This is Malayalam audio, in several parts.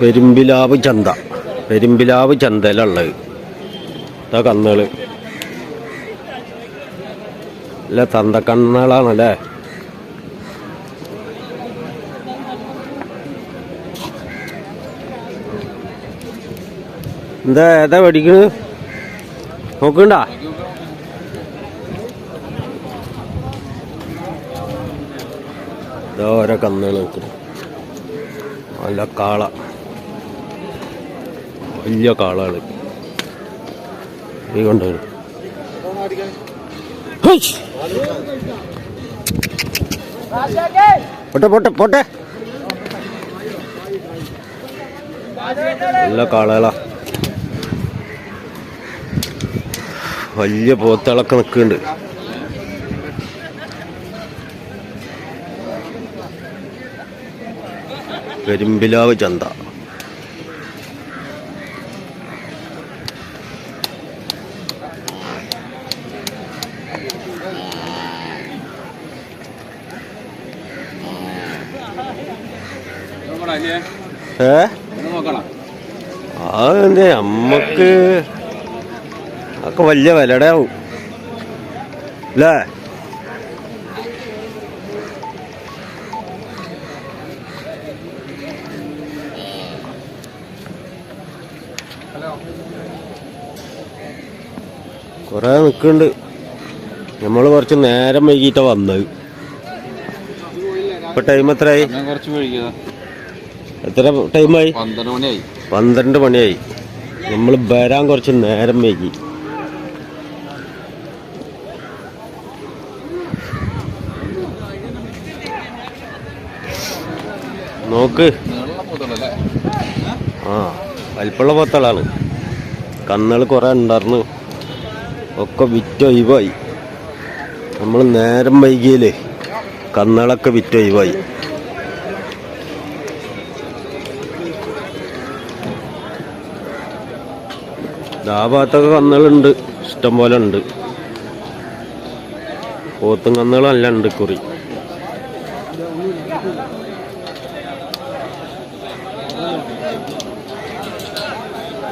പെരുമ്പിലാവ് ചന്ത. പെരുമ്പിലാവ് ചന്തയിലുള്ളത് ഇതാ കന്നുകൾ അല്ല തന്തക്കണ്ണുകളാണല്ലേ എന്താ ഏതാ പഠിക്കണ്? നോക്കണ്ട? ഇതാ ഓരോ കന്നുകൾ നോക്കുന്നു നല്ല കാള. വലിയ കാളാണ് ഈ കൊണ്ടുവരും പോട്ടെ പോട്ടെ പോട്ടെ. നല്ല കാളകളാ. വലിയ പോത്തളൊക്കെ നിൽക്കുന്നുണ്ട്. പെരുമ്പിലാവ് ചന്ത. ഏ? അതെന്തേ നമ്മക്ക് ഒക്കെ വലിയ വിലയുടെ ആവും അല്ലേ കുറെ നിൽക്കുന്നുണ്ട് നമ്മൾ കുറച്ച് നേരം വൈകിട്ടാ വന്നത്. ഇപ്പൊ ടൈം എത്രയായി കുറച്ച് വൈകിയതാ. എത്ര ടൈമായി? പന്ത്രണ്ട് മണിയായി. പന്ത്രണ്ട് മണിയായി. നമ്മൾ വരാൻ കുറച്ച് നേരം വൈകി. നോക്ക്. ആ വലിപ്പുള്ള പോത്തളാണ് കന്നുകൾ കുറെ ഉണ്ടായിരുന്നു ഒക്കെ വിറ്റൊഴിവായി നമ്മൾ നേരം വൈകിയല്ലേ കന്നുകളൊക്കെ വിറ്റൊഴിവായി ആ ഭാഗത്തൊക്കെ കന്നുകളുണ്ട്. ഇഷ്ടം പോലെ ഉണ്ട്. പോത്തും കന്നുകളല്ല ഉണ്ട് കുറി.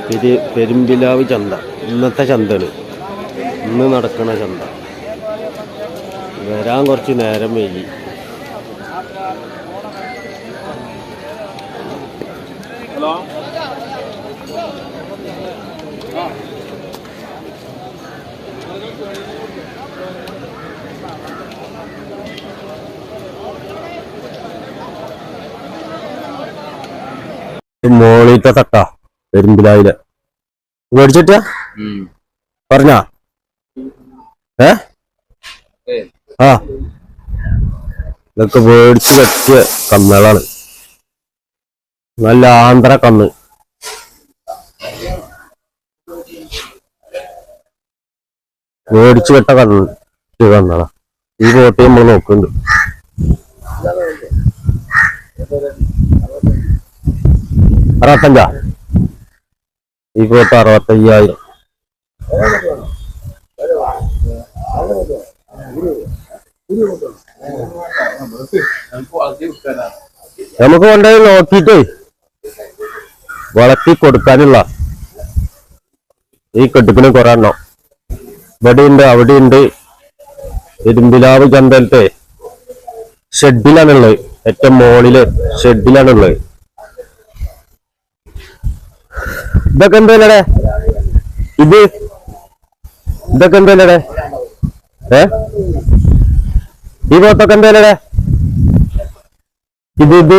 പെരു പെരുമ്പിലാവ് ചന്ത. ഇന്നത്തെ ചന്തയാണ് ഇന്ന് നടക്കണ ചന്ത. വരാൻ കുറച്ച് നേരം വൈകി. മോളിത്തെ തട്ട. പെരുമ്പിലായിൽ. മേടിച്ചിട്ട് പറഞ്ഞ? ഏ? ആ. ഇതൊക്കെ മേടിച്ച് കെട്ടിയ കന്നുകളാണ്. നല്ല ആന്ധ്ര കന്ന്. മേടിച്ചു കെട്ട കണ്ണ് കണ്ണാണ് ഈ കോട്ടയും നമ്മൾ നോക്കുന്നുണ്ട്. അറുപത്തഞ്ചാ? ഈ ബോട്ട് അറുപത്തയ്യായിരം നമുക്ക് കൊണ്ടുപോയി നോക്കിയിട്ട് വളർത്തി കൊടുക്കാനുള്ള ഈ കെട്ടിപ്പിന് കുറെ എണ്ണം. ഇവിടെയുണ്ട് അവിടെയുണ്ട്. ഇരുമ്പിലാവ് ചന്തലത്തെ ഷെഡിലാണുള്ളത് ഏറ്റവും മോളിൽ ഷെഡിലാണുള്ളത് ഇതൊക്കെ എന്തല്ലേ ഇത്? ഇതൊക്കെ എന്തല്ലേ ഏ? ഈ പോത്തൊക്കെ എന്തല്ലേ ഇത് ഇത്?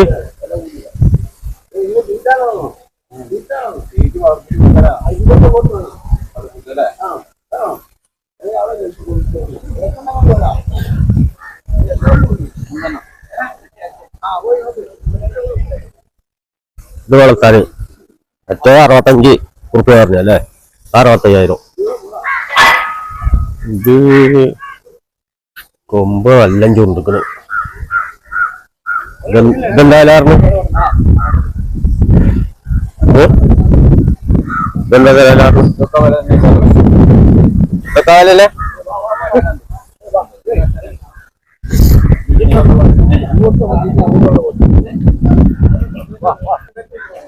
ഇത് വളർത്താന്. ഏറ്റവും അറുപത്തഞ്ച് ഉറുപ്പ്യ പറഞ്ഞു അല്ലേ? അറുപത്തയ്യായിരം. ഇത് കൊമ്പ് നല്ല ചുണ്ടുക്കണ്. ഇതെന്തായാലും ഇതെന്തായാലും ഇതൊക്കെ വിലല്ലേ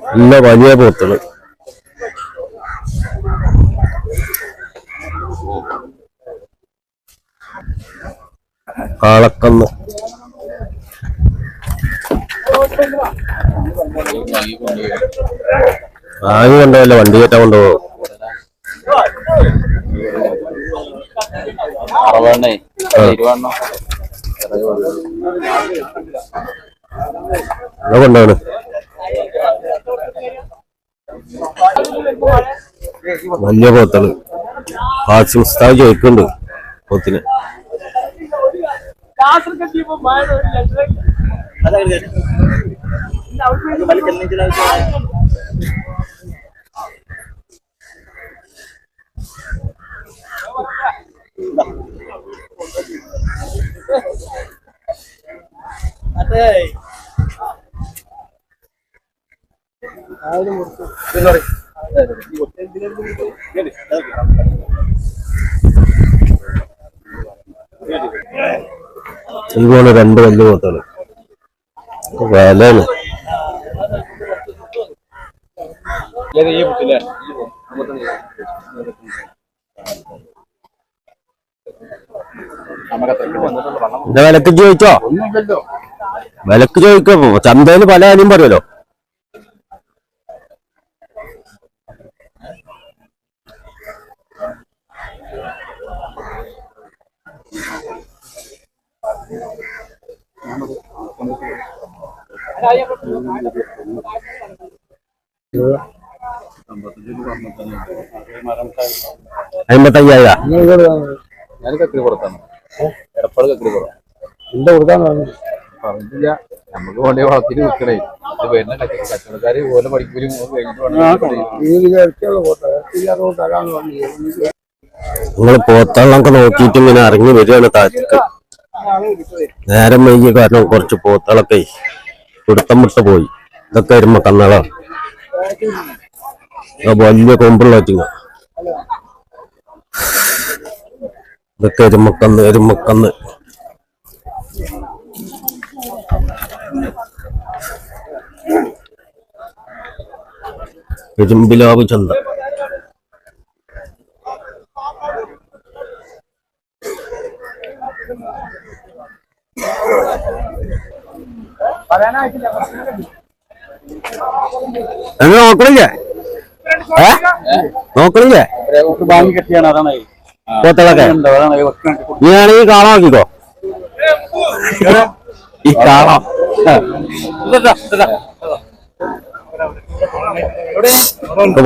നല്ല വലിയ പോത്തുകൾ. കാളക്കന്ന് ആകെ കൊണ്ടുപോയല്ലോ വണ്ടി കയറ്റാൻ കൊണ്ടുപോകും കൊണ്ടുപോണ് വലിയ പോത്താണ്. ഹാസിം ഉസ്താദ് ചോദിക്കുന്നുണ്ട് പോത്തിന്. ഈ പോണ് രണ്ട് വലിയ പോത്താണ് വിലയാണ്. വിലക്ക് ചോദിച്ചോ? വിലക്ക് ചോദിക്കോ ചന്തയിൽ പല കാര്യം പറയുമല്ലോ. അമ്പത്തയ്യായിരം. ഞാൻ കക്കിരി പുറത്താണ് എടപ്പാട് കക്കിരി പുറം എന്താ കൊടുക്കാൻ പറഞ്ഞില്ല നമുക്ക് വേണ്ടി വളത്തിന് നിൽക്കണേ ഇത് വരുന്ന കച്ച- കച്ചവടക്കാര് ഓരോ പഠിക്കൂലും നിങ്ങൾ പോത്തള്ളൊക്കെ നോക്കിയിട്ട് ഇങ്ങനെ ഇറങ്ങി വരികയാണ് താഴത്തേക്ക്. നേരം വൈകിയ കാരണം കുറച്ച് പോത്തളൊക്കെ പിടുത്തം വിട്ട് പോയി. ഇതൊക്കെ വരുമ്പോ കന്നള വലിയ കൊമ്പുള്ള വെച്ചിങ്ങ ഇതൊക്കെ എരുമക്കന്ന് എരുമക്കന്ന്. എരുമ്പിലാവ് ചന്ത. നോക്കണില്ലേ? ഏ? നോക്കണില്ലേ? അതാണ് നീ ആണെങ്കിൽ കാണാൻ നോക്കിക്കോ. ഈ കാണാം.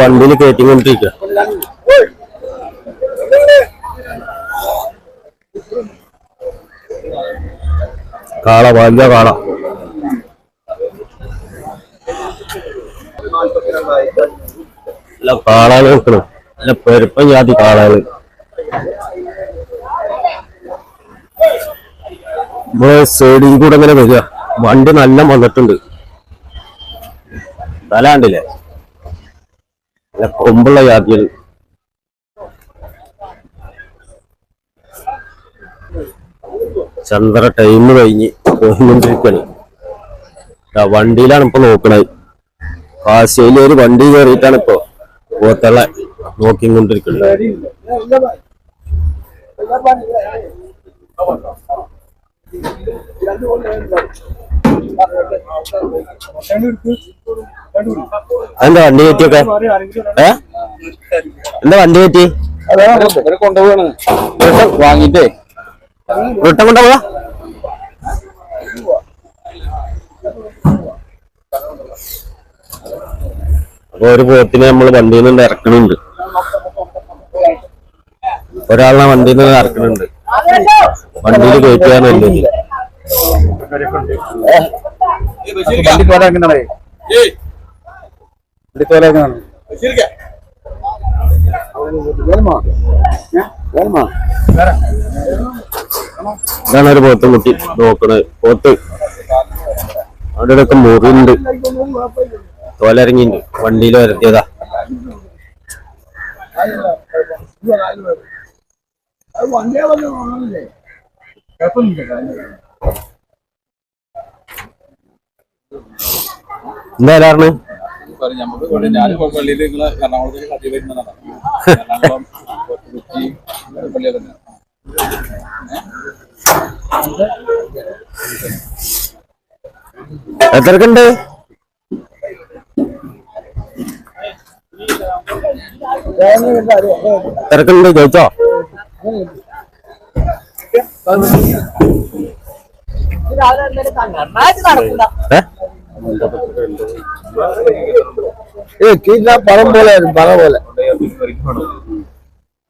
വണ്ടിയിൽ കയറ്റിക്കൊണ്ടിരിക്കുക കാള വലിയ കാള അല്ല കാളാൾ വെക്കണം അല്ല പെരുപ്പൻ ജാതി കാളാൾ നമ്മൾ സൈഡിൽ കൂടെ അങ്ങനെ വരിക. വണ്ടി നല്ല വന്നിട്ടുണ്ട്. തല കണ്ടില്ലേ നല്ല കൊമ്പുള്ള ജാതികൾ. ചന്ദ്ര ടൈം കഴിഞ്ഞ് പോയിക്കൊണ്ടിരിക്കണ്. വണ്ടിയിലാണ് ഇപ്പൊ നോക്കണേ കാശയിൽ വണ്ടി കയറിയിട്ടാണ് ഇപ്പൊ. പോത്തള്ള നോക്കിക്കൊണ്ടിരിക്കുന്നു. അതെന്താ വണ്ടി കയറ്റിയൊക്കെ ഏ? എന്താ വണ്ടി ഇവരെ കൊണ്ടുപോവാണ് വാങ്ങിട്ടേ കൊണ്ടുപോവാ? അപ്പൊ ഒരു പോത്തിനെ നമ്മൾ വണ്ടിയിൽ നിന്ന് ഇറക്കണുണ്ട്. ഒരാളിനെ വണ്ടിയിൽ നിന്ന് ഇറക്കണുണ്ട്. വണ്ടിയിൽ എങ്ങനെയാണ് ഇതാണ് ഒരു പോത്ത് കുട്ടി നോക്കണത് പോത്ത്. അവിടെ ഒക്കെ മുറിണ്ട് തോലിറങ്ങിണ്ട് വണ്ടിയിൽ വരത്തിയതാ. അത് വണ്ടിയെ വന്ന് കാണുന്നില്ലേ എന്താ വരാറിന് പറയും നമുക്ക് ഇവിടെ ഞാൻ പള്ളിയിൽ നിങ്ങൾ എറണാകുളത്തേക്ക് കത്തി വരുന്നതാണ് എറണാകുളം കൊച്ചി പള്ളിയൊക്കെ ഉണ്ട്. എത്രക്കുണ്ട്? എത്രക്കുണ്ട് ചോദിച്ചോ? പഴം പോലെ പറ പോലെ.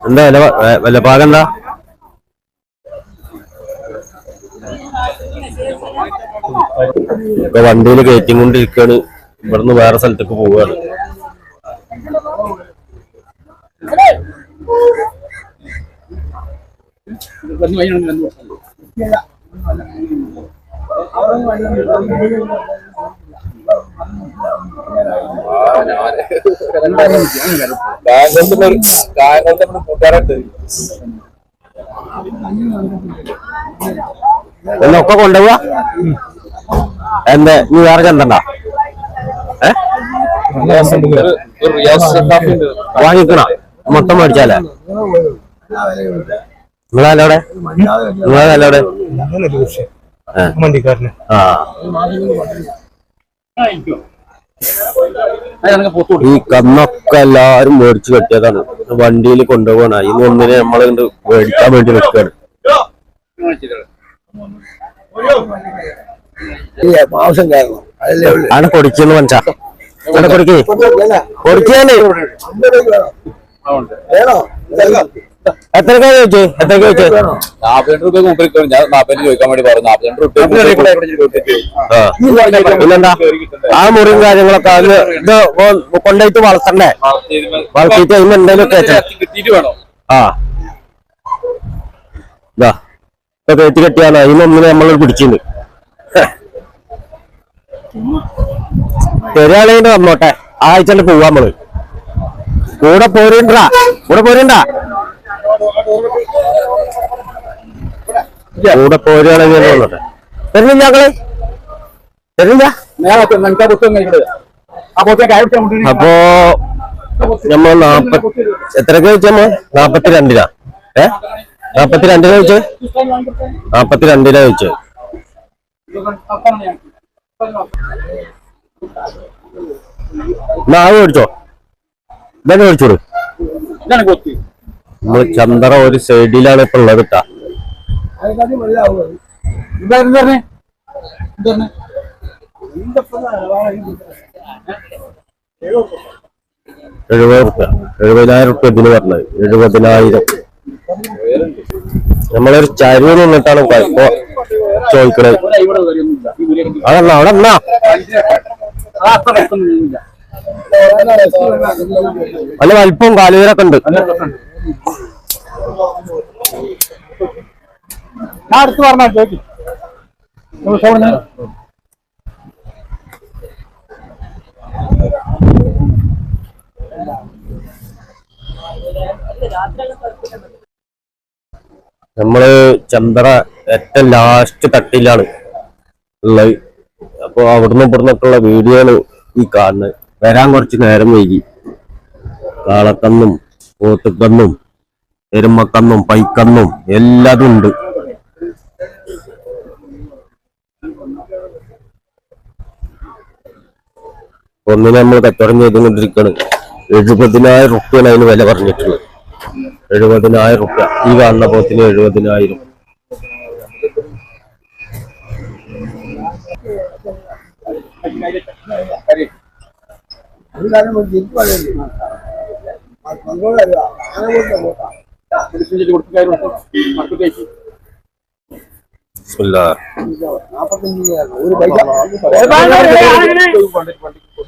എന്താ വില വില പാകം എന്താ? വണ്ടിയിൽ കയറ്റിക്കൊണ്ടിരിക്കാണ്. ഇവിടുന്ന് വേറെ സ്ഥലത്തേക്ക് പോവുകയാണ്. കൂട്ടുകാരുണ്ട് എന്നൊക്കെ കൊണ്ടുപോവാ. എന്റെ നീ വേറെ ചന്തണ്ട വാങ്ങിക്കണ? മൊത്തം മേടിച്ചാലേ? അതിനൊക്കെ പൊത്തു ഈ കന്നൊക്കെ എല്ലാരും മേടിച്ചു കെട്ടിയതാണ്. വണ്ടിയിൽ കൊണ്ടുപോകണ ഇന്ന് ഒന്നിനെ നമ്മളെ കണ്ട് മേടിക്കാൻ വേണ്ടി ഉള്ളു ആണ് കൊടുക്കുന്നു മനസ്സാ കൊടുക്കേ കൊടുക്കാനേ അമ്പത് രൂപ ചോദിച്ചേ? മുമ്പിൽ ഞാൻ നാപ്പത്തഞ്ച് ചോദിക്കാൻ വേണ്ടി പറഞ്ഞു. രൂപ ആ. പിന്നെന്താ? ആ മുറിയും കാര്യങ്ങളൊക്കെ അത് ഇത് കൊണ്ടുപോയിട്ട് വളർത്തണ്ടേ? വളർത്തിയിട്ട് അതിന് എന്തെങ്കിലും ആ. ഇതാ. ഇപ്പൊ കയറ്റി കെട്ടിയാണ് അതിനൊന്നിനെ നമ്മൾ പിടിച്ചിട്ടുണ്ട് പെരുയാളേന്റെ വന്നോട്ടെ. ആഴ്ച പോവാ നമ്മൾ. കൂടെ പോരുണ്ടാ കൂടെ പോരുണ്ടാ. കൂടെ പോരുകയാണെങ്കിൽ തരുന്നില്ല ഞങ്ങൾ. തരുന്നില്ല? അപ്പോ നമ്മൾ നാപ്പത്തി എത്രക്ക് വെച്ചമ്മ നാപ്പത്തിരണ്ടിനാ? ഏ? നാപ്പത്തിരണ്ടിനാ വെച്ച് നാപ്പത്തിരണ്ടിനാ വെച്ച് നാവ് മേടിച്ചോ? മേടിച്ചോളൂ ഇതാണ് കൊത്തി. നമ്മൾ ചന്ദ്ര ഒരു സൈഡിലാണ് ഇപ്പൊ ഉള്ളത് കേട്ടാ എഴുപത് റുപ്യ. എഴുപതിനായിരം റുപ്യ ഇതിന് പറഞ്ഞത് എഴുപതിനായിരം. നമ്മളൊരു ചരിവ് നിന്നിട്ടാണ് ഇപ്പൊ ചോദിക്കണത്. അതല്ല അവിടെ രസമൊന്നുമില്ല നല്ല വലിപ്പം കാലുവേരൊക്കെ ഉണ്ട്. ഞാൻ അടുത്ത് പറഞ്ഞാ ചോദിക്കും നമ്മൾ ചന്ദ്ര ഏറ്റവും ലാസ്റ്റ് തട്ടിലാണ് ഉള്ളത്. അപ്പൊ അവിടുന്ന് ഇവിടുന്നൊക്കെയുള്ള വീഡിയോ ഈ കാണുന്നത്. വരാൻ കുറച്ച് നേരം വൈകി. കാളക്കന്നും പോത്തുക്കന്നും എരുമക്കന്നും പൈക്കന്നും എല്ലാതും ഉണ്ട് ഒന്നിനെ നമ്മൾ കച്ചവടം ചെയ്തുകൊണ്ടിരിക്കുകയാണ്. എഴുപതിനായിരം റുപ്യാണ് അതിന് വില പറഞ്ഞിട്ടുള്ളത്. എഴുപതിനായിരം റുപ്യ. ഈ കാണുന്ന പോത്തിന് എഴുപതിനായിരം. തിരിച്ചു ബിസ്മില്ലാ. നാപ്പത്തഞ്ച് ഒരു പൈസ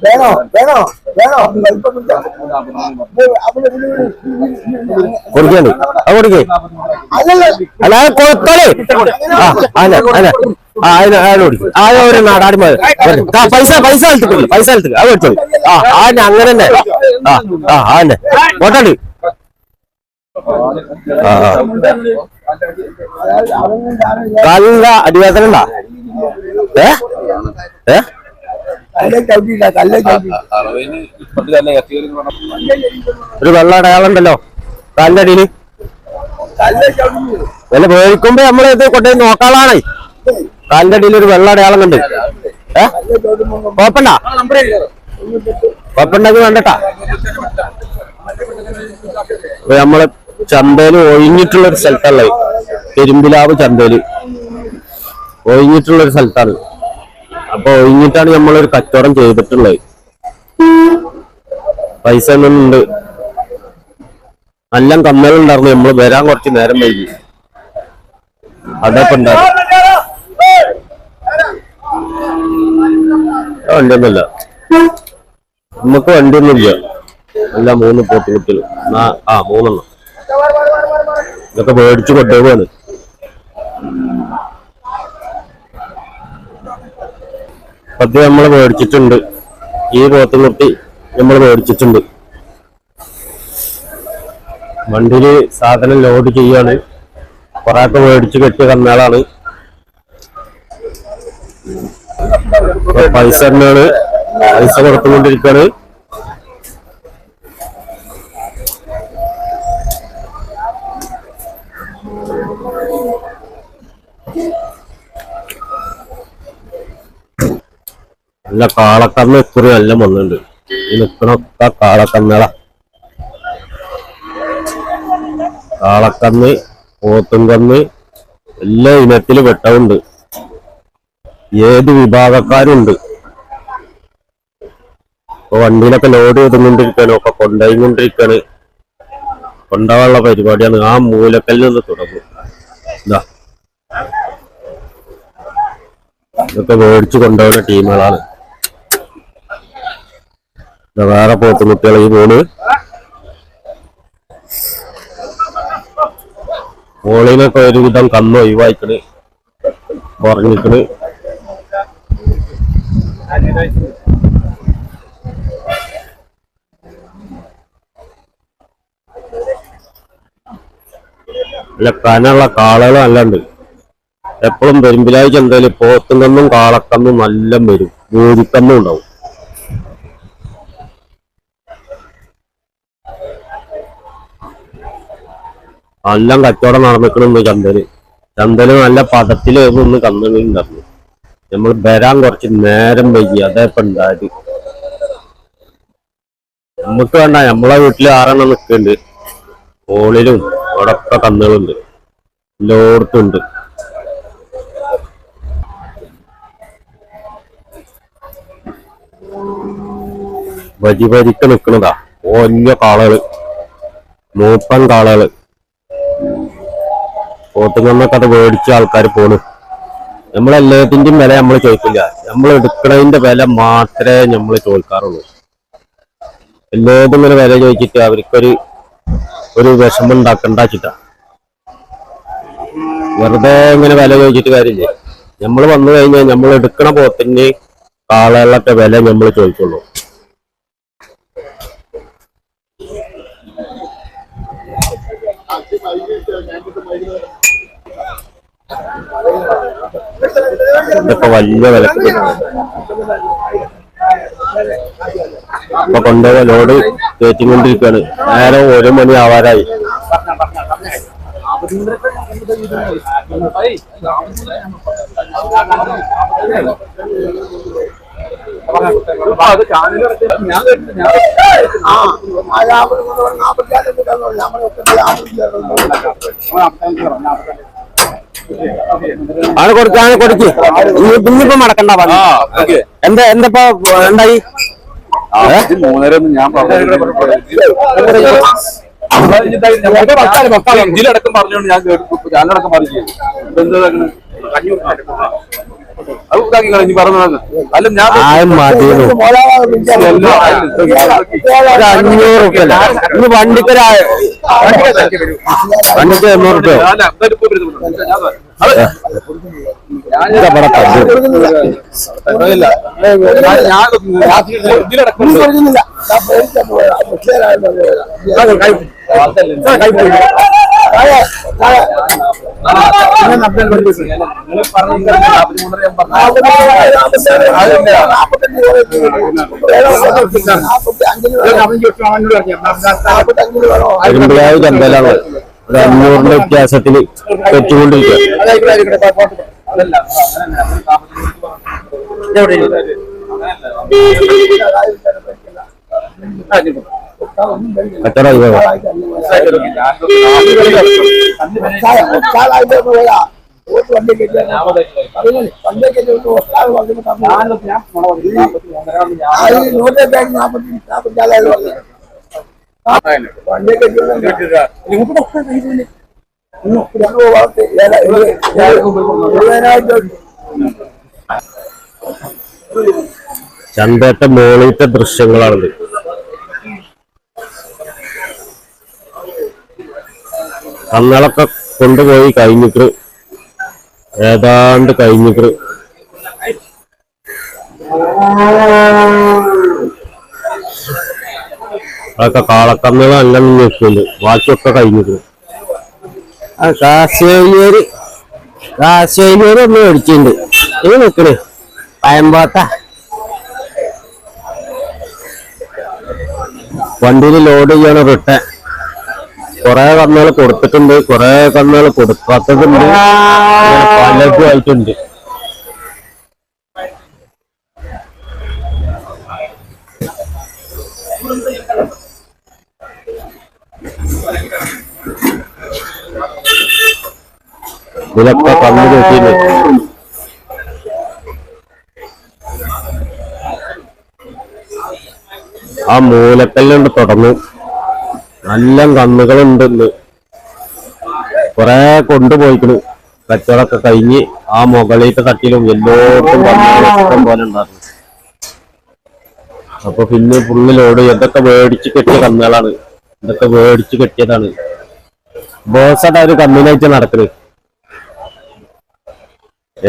വേണോ വേണോ വേണോ കൊടുക്കേ അല്ല അത് കൊടുത്തോളേ അല്ല അല്ല. ഒരു നാടാടി മതി. പൈസ പൈസ എടുത്തിട്ടുണ്ട് പൈസ എടുത്തിട്ട് അത് കൊടുത്തോളൂ ആ ആന്നെ അങ്ങനെ തന്നെ. ആ ആ ആന്നെ അതായത് അവനും അടിവേദന ഒരു വെള്ള അടയാളുണ്ടല്ലോ കാലിന്റെ അടിയിൽ വല്ല മേടിക്കുമ്പോ നമ്മൾ ഇത് കൊണ്ടുപോയി നോക്കാളാണേ കാലിന്റെ അടിയിൽ ഒരു വെള്ള അടയാളം കണ്ട്. ഏ? കല്ലെ ചവിട്ടുമ്പോ കുഴപ്പണ്ട കുഴപ്പമുണ്ടെങ്കിൽ വേണ്ടട്ടാ നമ്മൾ ചന്തയിൽ ഒഴിഞ്ഞിട്ടുള്ള ഒരു സ്ഥലത്തുള്ളത് പെരുമ്പിലാവ് ചന്തയിൽ. ഒഴിഞ്ഞിട്ടുള്ള ഒരു സ്ഥലത്താണ്. അപ്പൊ ഒഴിഞ്ഞിട്ടാണ് നമ്മളൊരു കച്ചവടം ചെയ്തിട്ടുള്ളത്. പൈസ ഉണ്ട് നല്ല കമ്മലുണ്ടായിരുന്നു. നമ്മൾ വരാൻ കുറച്ച് നേരം വൈകി. അതൊക്കെ ഉണ്ടായിരുന്നു ആ, വണ്ടിയൊന്നുമില്ല. നമുക്ക് വണ്ടിയൊന്നുമില്ല. അല്ല മൂന്ന് പോട്ട് കുട്ടികൾ ആ മൂന്നെണ്ണം. ഇതൊക്കെ മേടിച്ചു കൊണ്ടുപോവാണ് പത്ത് നമ്മൾ മേടിച്ചിട്ടുണ്ട്. ഈ പോത്തുകുട്ടി നമ്മൾ മേടിച്ചിട്ടുണ്ട്. വണ്ടിയിൽ സാധനം ലോഡ് ചെയ്യാണ് കൊറേയൊക്കെ മേടിച്ച് കെട്ടിയ കന്നാളാണ് പൈസ തന്നെയാണ് പൈസ കൊടുത്തുകൊണ്ടിരിക്കുകയാണ് നല്ല കാളക്കന്ന് ഇക്കുറി നല്ല വന്നിട്ടുണ്ട് ഈ നിൽക്കണൊക്കെ കാളക്കന്നള. കാളക്കന്ന് പോത്തുംകന്ന് എല്ലാ ഇനത്തിൽ വെട്ടമുണ്ട് ഏത് വിഭാഗക്കാരുണ്ട്? ഇപ്പൊ വണ്ടിയിലൊക്കെ ലോഡ് ചെയ്തുകൊണ്ടിരിക്കാണ് ഒക്കെ കൊണ്ടുപോയിക്കൊണ്ടിരിക്കാണ് കൊണ്ടുപോകാനുള്ള പരിപാടിയാണ്. ആ മൂലക്കല്ലിൽ നിന്ന് തുടങ്ങും. ഇതാ. ഇതൊക്കെ മേടിച്ചു കൊണ്ടുപോകുന്ന ടീമുകളാണ്. വേറെ പോത്തുകുട്ടികൾ ഈ മൂന്ന് മോളിനൊക്കെ ഒരുവിധം കന്ന് ഒഴിവായിക്കണ്. കുറഞ്ഞിക്കണ് നല്ല കനുള്ള കാളകൾ അല്ലാണ്ട് എപ്പോഴും പെരുമ്പിലായി എന്തായാലും പോത്തുകന്നും കാളക്കന്നും നല്ല വരും. ജോലിക്കന്നും ഉണ്ടാവും. നല്ല കച്ചവടം നടന്നിക്കണമെന്ന് ചന്തൽ. ചന്തൽ നല്ല പദത്തിൽ ഒന്ന് കന്നുണ്ടായിരുന്നു നമ്മൾ വരാൻ കുറച്ച് നേരം വൈകി. അതേ ഇപ്പൊ ഉണ്ടായത് നമുക്ക് വേണ്ട നമ്മളെ വീട്ടിൽ ആറെണ്ണം നിൽക്കുന്നുണ്ട് ഹോളിലും അവിടൊക്കെ കന്നുകളുണ്ട്. എല്ലായിടത്തും ഉണ്ട് വരി വരിക്ക് നിക്കണതാ. വലിയ കാളകൾ. മൂപ്പൻ കാളകൾ. പോത്തുകന്നൊക്കെ അത് മേടിച്ച ആൾക്കാർ പോണു. നമ്മളെല്ലാത്തിന്റെയും വില നമ്മൾ ചോദിക്കില്ല. നമ്മൾ എടുക്കണതിന്റെ വില മാത്രമേ നമ്മൾ ചോദിക്കാറുള്ളൂ. എല്ലാതും ഇങ്ങനെ വില ചോദിച്ചിട്ട് അവർക്കൊരു ഒരു വിഷമം ഉണ്ടാക്കണ്ട വെച്ചിട്ടാ വെറുതെ ഇങ്ങനെ വില ചോദിച്ചിട്ട് കാര്യമില്ലേ? നമ്മൾ വന്നു കഴിഞ്ഞാൽ നമ്മൾ എടുക്കണ പോത്തിന് കാളകളൊക്കെ വില നമ്മൾ ചോദിക്കുള്ളൂ ഇതൊക്കെ വലിയ വിലക്ക് ഇപ്പൊ കൊണ്ടുപോയ ലോഡ് കയറ്റിക്കൊണ്ടിരിക്കുകയാണ് നേരം ഒരു മണി ആവാറായി അത് കാണില്ല ഞാൻ. ഞാൻ ആ ആണ് കൊടുക്കാണ് കൊടുക്ക് ഇനി ഇന്നിപ്പോ മടക്കണ്ട. എന്താ എന്താ ഇപ്പൊ എന്തായി മൂന്നര ഞാൻ പറഞ്ഞു ഇതിലടക്കം പറഞ്ഞോണ്ട് ഞാൻ ഞാനടക്കം പറഞ്ഞു എന്താ അത് കളഞ്ഞു പറഞ്ഞു അല്ല ഞാൻ അഞ്ഞൂറ് റുപ്യല്ല ഇന്ന് വണ്ടിക്കൊരു ആ- വണ്ടിക്ക് എണ്ണൂറ് എന്തായാലും ഇപ്പൊ വരുന്നുണ്ട്. ഞാൻ പറയാം. അത് ഇതാ ഇവിടെ കണ്ടു. ഇല്ല. ഞാൻ- ഞാൻ ഇതിലടക്കം ഉണ്ട്. ചന്തത്തെ മോളിത്തെ ദൃശ്യങ്ങളാണിത് കന്നളൊക്കെ കൊണ്ടുപോയി കഴിഞ്ഞിട്ട് ഏതാണ്ട് കഴിഞ്ഞിട്ട് അതൊക്കെ കാളക്കന്നുകൾ അങ്ങനെ നിൽക്കുന്നുണ്ട് ബാക്കിയൊക്കെ കഴിഞ്ഞിട്ട് ആ കാശേരിയൊരു ഒന്ന് മേടിച്ചിട്ടുണ്ട്. ഇത് നിക്കണ്. പയമ്പാത്ത വണ്ടിയിൽ ലോഡ് ചെയ്യണ റിട്ട. കുറെ കന്നുകൾ കൊടുത്തിട്ടുണ്ട് കുറെ കന്നുകൾ കൊടുക്കാത്തതുണ്ട്. പലതും ആയിട്ടുണ്ട്. ഇതിലൊക്കെ കന്നു കെട്ടിയിട്ടുണ്ട് ആ മൂലക്കല്ലുണ്ട് തുടങ്ങും നല്ല കന്നുകളുണ്ട് ഇന്ന്. കൊറേ കൊണ്ടുപോയിക്കണു. കച്ചവടമൊക്കെ കഴിഞ്ഞ് ആ മുകളിലത്തെ തട്ടിലും കന്നുകൾ ഇഷ്ടം പോലെ ഉണ്ടായിരുന്നു. അപ്പൊ പിന്നെ ഫുള്ള് ലോഡ് എന്തൊക്കെ മേടിച്ച് കെട്ടിയ കന്നുകളാണ്. എന്തൊക്കെ മേടിച്ച് കെട്ടിയതാണ്. ബോസയുടെ ഒരു കമ്മിനായിട്ട് നടക്കണത്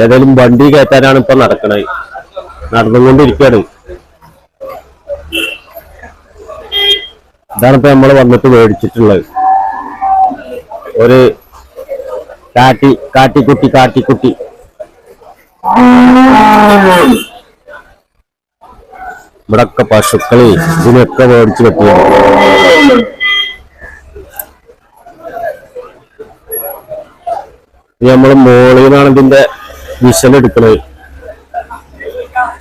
ഏതായാലും വണ്ടി കയറ്റാനാണ് ഇപ്പൊ നടക്കണത് നടന്നുകൊണ്ടിരിക്കുകയാണ് ഇതാണ് ഇപ്പൊ നമ്മൾ വന്നിട്ട് മേടിച്ചിട്ടുള്ളത്. ഒരു കാട്ടി കാട്ടിക്കുട്ടി കാട്ടിക്കുട്ടി. ഇവിടൊക്കെ പശുക്കളെ ഇതിനൊക്കെ മേടിച്ചു പറ്റിയ നമ്മൾ നിന്നാണ് ഇതിന്റെ വിശൽ എടുക്കുന്നത്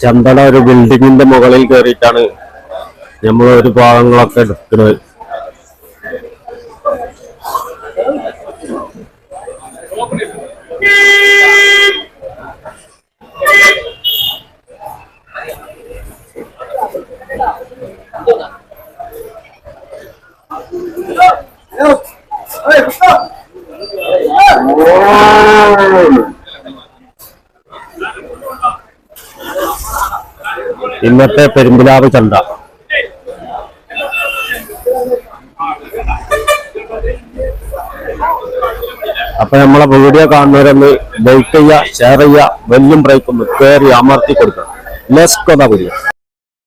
ചന്തട ഒരു ബിൽഡിങ്ങിന്റെ മുകളിൽ കയറിയിട്ടാണ് നമ്മൾ ഒരു ഭാഗങ്ങളൊക്കെ എടുക്കുന്നത് ഇന്നത്തെ പെരുമ്പിലാവ് ചന്ത. അപ്പൊ നമ്മളെ വീഡിയോ കാണുന്നവരൊന്ന് ലൈക്ക് ചെയ്യുക ഷെയർ ചെയ്യുക വെല്ലും ബ്രേക്കൊന്ന് കയറി അമർത്തി കൊടുക്കുക. Let's go video.